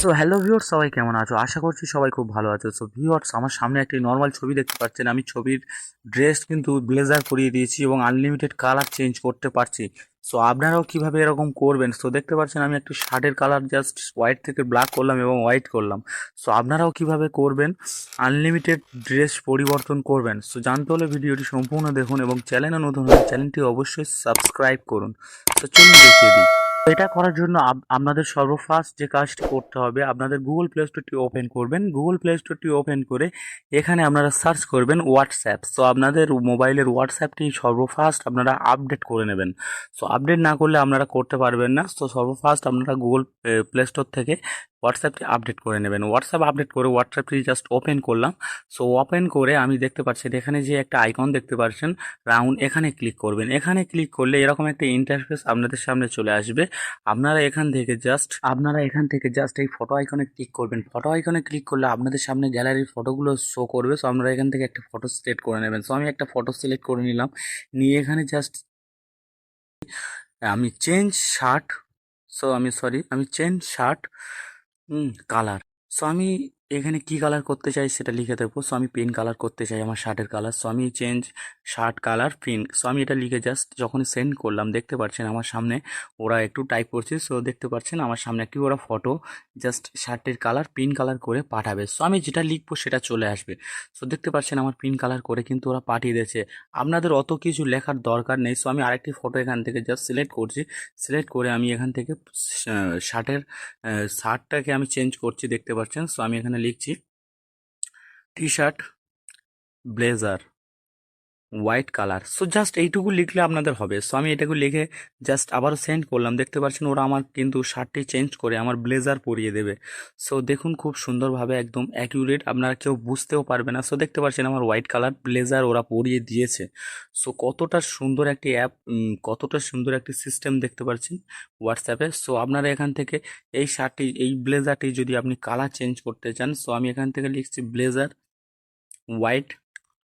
So hello viewers সবাই কেমন আছো? আশা করছি সবাই খুব ভালো আছো। সো ভিউয়ার্স আমার সামনে একটি নর্মাল ছবি দেখতে পাচ্ছেন। আমি ছবির ড্রেস কিন্তু ব্লেজার পরিয়ে দিয়েছি এবং আনলিমিটেড কালার চেঞ্জ করতে পারছি। সো আপনারাও কীভাবে এরকম করবেন? সো দেখতে পাচ্ছেন আমি একটি শার্টের কালার জাস্ট হোয়াইট থেকে ব্ল্যাক করলাম এবং হোয়াইট করলাম। সো আপনারাও কীভাবে করবেন? আনলিমিটেড ড্রেস পরিবর্তন করবেন। সো জানতে হলে ভিডিওটি সম্পূর্ণ দেখুন এবং চ্যানেলে নতুন হলে চ্যানেলটি অবশ্যই সাবস্ক্রাইব করুন। তো চলুন দেখিয়ে দিই। এটা করার জন্য আপ- আপনাদের সর্বফার্স্ট যে কাজটি করতে হবে, আপনাদের গুগল প্লে স্টোরটি ওপেন করবেন। গুগল প্লে স্টোরটি ওপেন করে এখানে আপনারা সার্চ করবেন হোয়াটসঅ্যাপ সো আপনাদের মোবাইলের হোয়াটসঅ্যাপটি সর্বফার্স্ট আপনারা আপডেট করে নেবেন। সো আপডেট না করলে আপনারা করতে পারবেন না। সো সর্বফার্স্ট আপনারা গুগল প্লে স্টোর থেকে হোয়াটসঅ্যাপটি আপডেট করে নেবেন। হোয়াটসঅ্যাপ আপডেট করে হোয়াটসঅ্যাপটি জাস্ট ওপেন করলাম। সো ওপেন করে আমি দেখতে পাচ্ছি এখানে যে একটা আইকন দেখতে পাচ্ছেন রাউন্ড এখানে ক্লিক করবেন। এখানে ক্লিক করলে এরকম একটা ইন্টারফেস আপনাদের সামনে চলে আসবে। আপনারা এখান থেকে জাস্ট আপনারা এখান থেকে জাস্ট এই ফটো আইকনে ক্লিক করবেন। ফটো আইকনে ক্লিক করলে আপনাদের সামনে গ্যালারির ফটোগুলো শো করবে। সো আপনারা এখান থেকে একটা ফটো সিলেক্ট করে নেবেন। সো আমি একটা ফটো সিলেক্ট করে নিলাম। নিয়ে এখানে জাস্ট আমি চেঞ্জ শার্ট সো আমি সরি আমি চেঞ্জ শার্ট কালার সো আমি এখানে কি কালার করতে চাই সেটা লিখে দেবো সো আমি পিঙ্ক কালার করতে চাই, আমার শার্টের কালার সো আমি change shirt colour pink so আমি এটা লিখে জাস্ট যখন সেন্ড করলাম, দেখতে পাচ্ছেন আমার সামনে ওরা একটু টাইপ করছে। সো দেখতে পাচ্ছেন আমার সামনে একটি ওরা ফটো জাস্ট শার্টের কালার পিঙ্ক কালার করে পাঠাবে। সো আমি যেটা লিখব সেটা চলে আসবে। সো দেখতে পাচ্ছেন আমার পিঙ্ক কালার করে কিন্তু ওরা পাঠিয়ে দিয়েছে। আপনাদের অত কিছু লেখার দরকার নেই। সো আমি আরেকটি ফটো এখান থেকে জাস্ট সিলেক্ট করছি। সিলেক্ট করে আমি এখান থেকে শার্টের শার্টটাকে আমি চেঞ্জ করছি, দেখতে পাচ্ছেন। সো আমি এখানে লিখছি T shirt blazer white colour so just এইটুকু লিখলে আপনাদের হবে। সো আমি এটাকে লিখে জাস্ট আবারও সেন্ড করলাম। দেখতে পাচ্ছেন, ওরা আমার কিন্তু শার্টটি চেঞ্জ করে আমার ব্লেজার পরিয়ে দেবে। সো দেখুন খুব সুন্দরভাবে একদম অ্যাকিউরেট আপনারা কেউ বুঝতেও পারবে না। সো দেখতে পাচ্ছেন আমার হোয়াইট কালার ব্লেজার ওরা পরিয়ে দিয়েছে। সো কতটা সুন্দর একটি অ্যাপ কতটা সুন্দর একটি সিস্টেম দেখতে পাচ্ছেন হোয়াটসঅ্যাপে সো আপনারা এখান থেকে এই শার্টটি, এই ব্লেজারটি যদি আপনি কালার চেঞ্জ করতে চান সো আমি এখান থেকে লিখছি ব্লেজার হোয়াইট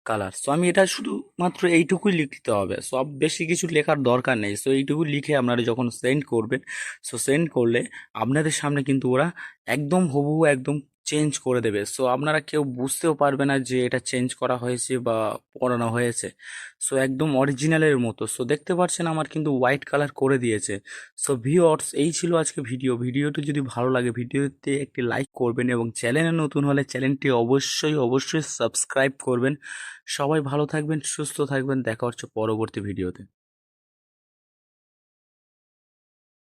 কালার সো আমি এটা শুধুমাত্র এইটুকুই লিখতে হবে। সব বেশি কিছু লেখার দরকার নেই। সো এইটুকু লিখে আপনারা যখন সেন্ড করবেন সো সেন্ড করলে আপনাদের সামনে কিন্তু ওরা একদম হুবহু একদম চেঞ্জ করে দেবে। সো আপনারা কেউ বুঝতেও পারবে না যে এটা চেঞ্জ করা হয়েছে বা পড়ানো হয়েছে। সো একদম অরিজিনালের মতো। সো দেখতে পাচ্ছেন আমার কিন্তু হোয়াইট কালার করে দিয়েছে। সো ভিওর্স এই ছিল আজকে ভিডিও ভিডিওটি যদি ভালো লাগে, ভিডিওতে একটি লাইক করবেন এবং চ্যানেলে নতুন হলে চ্যানেলটি অবশ্যই অবশ্যই সাবস্ক্রাইব করবেন। সবাই ভালো থাকবেন, সুস্থ থাকবেন। দেখা হচ্ছে পরবর্তী ভিডিওতে